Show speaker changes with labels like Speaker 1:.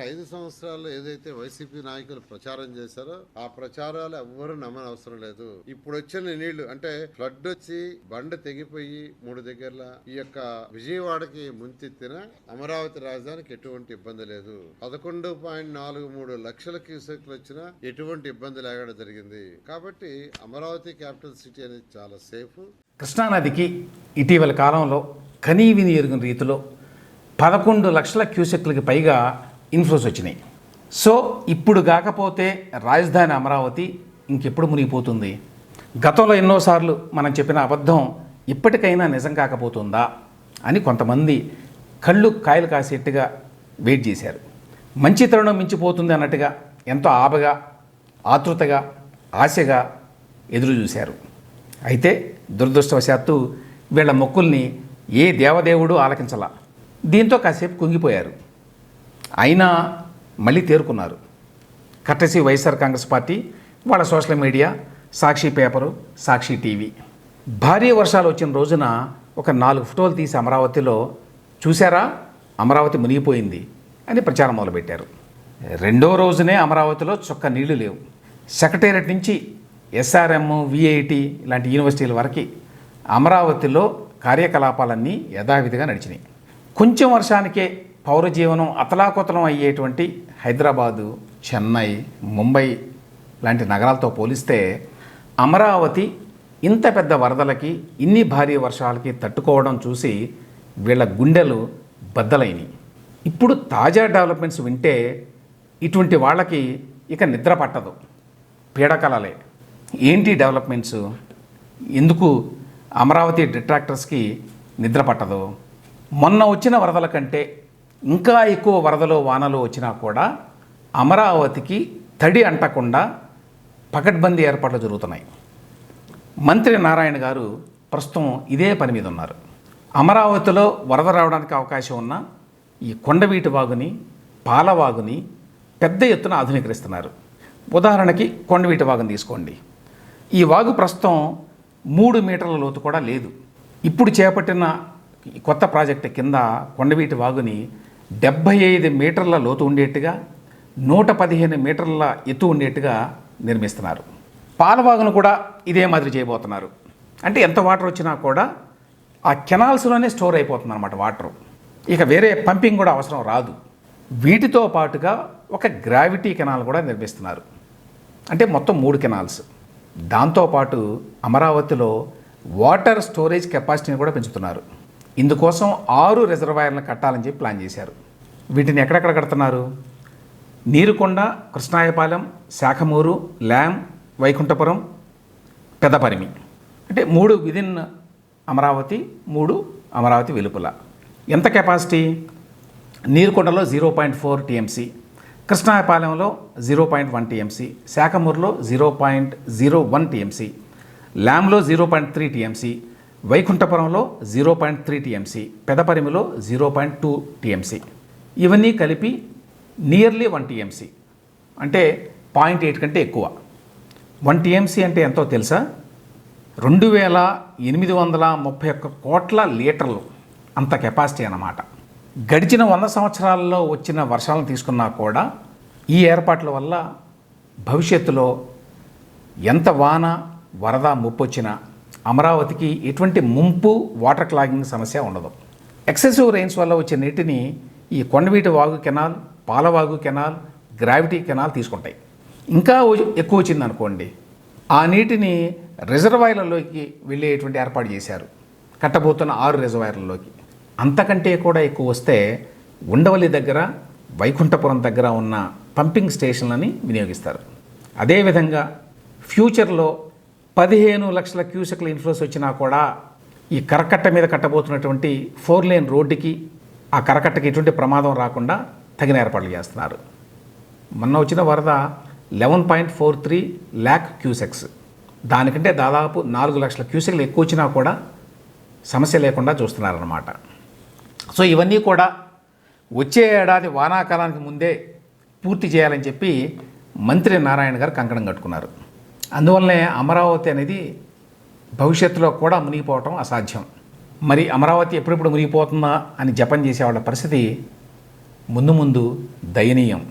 Speaker 1: ఐదు సంవత్సరాల్లో ఏదైతే వైసీపీ నాయకులు ప్రచారం చేశారో ఆ ప్రచారాలు ఎవ్వరూ నమ్మని అవసరం లేదు. ఇప్పుడు వచ్చిన నీళ్ళు అంటే ఫ్లడ్ వచ్చి బండ తెగిపోయి మూడు దగ్గరల ఈ యొక్క విజయవాడకి ముంచెత్తిన అమరావతి రాజధానికి ఎటువంటి ఇబ్బంది లేదు. పదకొండు పాయింట్ నాలుగు మూడు లక్షల క్యూసెక్లు వచ్చిన ఎటువంటి ఇబ్బంది లేకుండా జరిగింది. కాబట్టి అమరావతి క్యాపిటల్ సిటీ అనేది చాలా సేఫ్.
Speaker 2: కృష్ణానదికి ఇటీవల కాలంలో కనీవిని ఎరుగిన రీతిలో పదకొండు లక్షల క్యూసెక్లకి పైగా ఇన్ఫ్లోస్ వచ్చినాయి. సో ఇప్పుడు కాకపోతే రాజధాని అమరావతి ఇంకెప్పుడు మునిగిపోతుంది? గతంలో ఎన్నోసార్లు మనం చెప్పిన అబద్ధం ఇప్పటికైనా నిజం కాకపోతుందా అని కొంతమంది కళ్ళు కాయలు కాసేట్టుగా వెయిట్ చేశారు. మంచి తరుణం మించిపోతుంది అన్నట్టుగా ఎంతో ఆబగా ఆతృతగా ఆశగా ఎదురు చూశారు. అయితే దురదృష్టవశాత్తు వీళ్ళ మొక్కుల్ని ఏ దేవదేవుడు ఆలకించలా. దీంతో కాసేపు కుంగిపోయారు. అయినా మళ్ళీ తేరుకున్నారు. కట్టసి వైఎస్ఆర్ కాంగ్రెస్ పార్టీ వాళ్ళ social media Sakshi paper Sakshi TV. భారీ వర్షాలు వచ్చిన రోజున ఒక నాలుగు ఫోటోలు తీసి అమరావతిలో చూసారా అమరావతి మునిగిపోయింది అని ప్రచారం మొదలుపెట్టారు. రెండో రోజునే అమరావతిలో చొక్క నీళ్ళు లేవు. సెక్రటేరియట్ నుంచి ఎస్ఆర్ఎం విఐటి ఇలాంటి యూనివర్సిటీల వరకు అమరావతిలో కార్యకలాపాలన్నీ యథావిధిగా నడిచినాయి. కొంచెం వర్షానికే పౌర జీవనం అతలాకుతలం అయ్యేటువంటి హైదరాబాదు చెన్నై ముంబై లాంటి నగరాలతో పోలిస్తే అమరావతి ఇంత పెద్ద వరదలకి ఇన్ని భారీ వర్షాలకి తట్టుకోవడం చూసి వీళ్ళ గుండెలు బద్దలైనవి ఇప్పుడు తాజా డెవలప్మెంట్స్ వింటే ఇటువంటి వాళ్ళకి ఇక నిద్ర పట్టదు. పీడకలలే. ఏంటి డెవలప్మెంట్స్? ఎందుకు అమరావతి డిట్రాక్టర్స్కి నిద్ర పట్టదు? మొన్న వచ్చిన వరదల కంటే ఇంకా ఎక్కువ వరదలు వానలు వచ్చినా కూడా అమరావతికి తడి అంటకుండా పకడ్బందీ ఏర్పాట్లు జరుగుతున్నాయి. మంత్రి నారాయణ గారు ప్రస్తుతం ఇదే పని మీద ఉన్నారు. అమరావతిలో వరద రావడానికి అవకాశం ఉన్న ఈ కొండవీటి వాగుని పాలవాగుని పెద్ద ఎత్తున ఆధునీకరిస్తున్నారు. ఉదాహరణకి కొండవీటి వాగుని తీసుకోండి. ఈ వాగు ప్రస్తుతం మూడు మీటర్ల లోతు కూడా లేదు. ఇప్పుడు చేపట్టిన ఈ కొత్త ప్రాజెక్టు కింద కొండవీటి వాగుని డెబ్భై ఐదు మీటర్ల లోతు ఉండేట్టుగా నూట పదిహేను మీటర్ల ఎత్తు ఉండేట్టుగా నిర్మిస్తున్నారు. పాలవాగును కూడా ఇదే మాదిరి చేయబోతున్నారు. అంటే ఎంత వాటర్ వచ్చినా కూడా ఆ కెనాల్స్లోనే స్టోర్ అయిపోతుంది అనమాట వాటర్. ఇక వేరే పంపింగ్ కూడా అవసరం రాదు. వీటితో పాటుగా ఒక గ్రావిటీ కెనాల్ కూడా నిర్మిస్తున్నారు. అంటే మొత్తం మూడు కెనాల్స్. దాంతోపాటు అమరావతిలో వాటర్ స్టోరేజ్ కెపాసిటీని కూడా పెంచుతున్నారు. ఇందుకోసం ఆరు రిజర్వాయర్లను కట్టాలని చెప్పి ప్లాన్ చేశారు. వీటిని ఎక్కడెక్కడ కడుతున్నారు? నీరుకొండ కృష్ణాయపాలెం శాఖమూరు ల్యామ్ వైకుంఠపురం పెదపరిమి. అంటే మూడు విదిన్ అమరావతి మూడు అమరావతి వెలుపల. ఎంత కెపాసిటీ నీరుకొండలో జీరో పాయింట్ ఫోర్ టీఎంసీ కృష్ణాయపాలెంలో zero point one TMC శాఖమూరులో zero point zero one TMC ల్యామ్లో zero point three TMC వైకుంఠపురంలో జీరో పాయింట్ త్రీ టీఎంసీ పెదపరిమిలో జీరో పాయింట్ టూ టీఎంసీ ఇవన్నీ కలిపి నియర్లీ వన్ టీఎంసీ అంటే పాయింట్ ఎయిట్ కంటే ఎక్కువ. One TMC అంటే ఎంతో తెలుసా? రెండు వేల ఎనిమిది వందల ముప్పై ఒక్క కోట్ల లీటర్లు అంత కెపాసిటీ అన్నమాట. గడిచిన వంద సంవత్సరాల్లో వచ్చిన వర్షాలను తీసుకున్నా కూడా ఈ ఏర్పాట్ల వల్ల భవిష్యత్తులో ఎంత వాన వరద ముప్పు వచ్చినా అమరావతికి ఎటువంటి ముంపు వాటర్ క్లాగింగ్ సమస్య ఉండదు. ఎక్సెసివ్ రెయిన్స్ వల్ల వచ్చే నీటిని ఈ Kondaveeti Vagu canal Palavagu canal gravity canal తీసుకుంటాయి. ఇంకా ఎక్కువ వచ్చింది అనుకోండి ఆ నీటిని రిజర్వాయర్లలోకి వెళ్ళేటువంటి ఏర్పాటు చేశారు. కట్టబోతున్న ఆరు రిజర్వాయర్లలోకి. అంతకంటే కూడా ఎక్కువ వస్తే ఉండవల్లి దగ్గర వైకుంఠపురం దగ్గర ఉన్న పంపింగ్ స్టేషన్లని వినియోగిస్తారు. అదేవిధంగా ఫ్యూచర్లో పదిహేను లక్షల క్యూసెక్ల ఇన్ఫ్లోస్ వచ్చినా కూడా ఈ కరకట్ట మీద కట్టబోతున్నటువంటి ఫోర్ లేన్ రోడ్డుకి ఆ కరకట్టకి ఎటువంటి ప్రమాదం రాకుండా తగిన ఏర్పాట్లు చేస్తున్నారు. మొన్న వచ్చిన వరద eleven point four three lakh cusecs. దానికంటే దాదాపు నాలుగు లక్షల క్యూసెక్లు ఎక్కువ వచ్చినా కూడా సమస్య లేకుండా చూస్తున్నారన్నమాట. సో ఇవన్నీ కూడా వచ్చే ఏడాది వానాకాలానికి ముందే పూర్తి చేయాలని చెప్పి మంత్రి నారాయణ గారు కంకణం కట్టుకున్నారు. అందువల్లనే అమరావతి అనేది భవిష్యత్తులో కూడా మునిగిపోవటం అసాధ్యం. మరి అమరావతి ఎప్పుడెప్పుడు మునిగిపోతుందా అని జపం చేసే వాళ్ళ పరిస్థితి ముందు ముందు దయనీయం.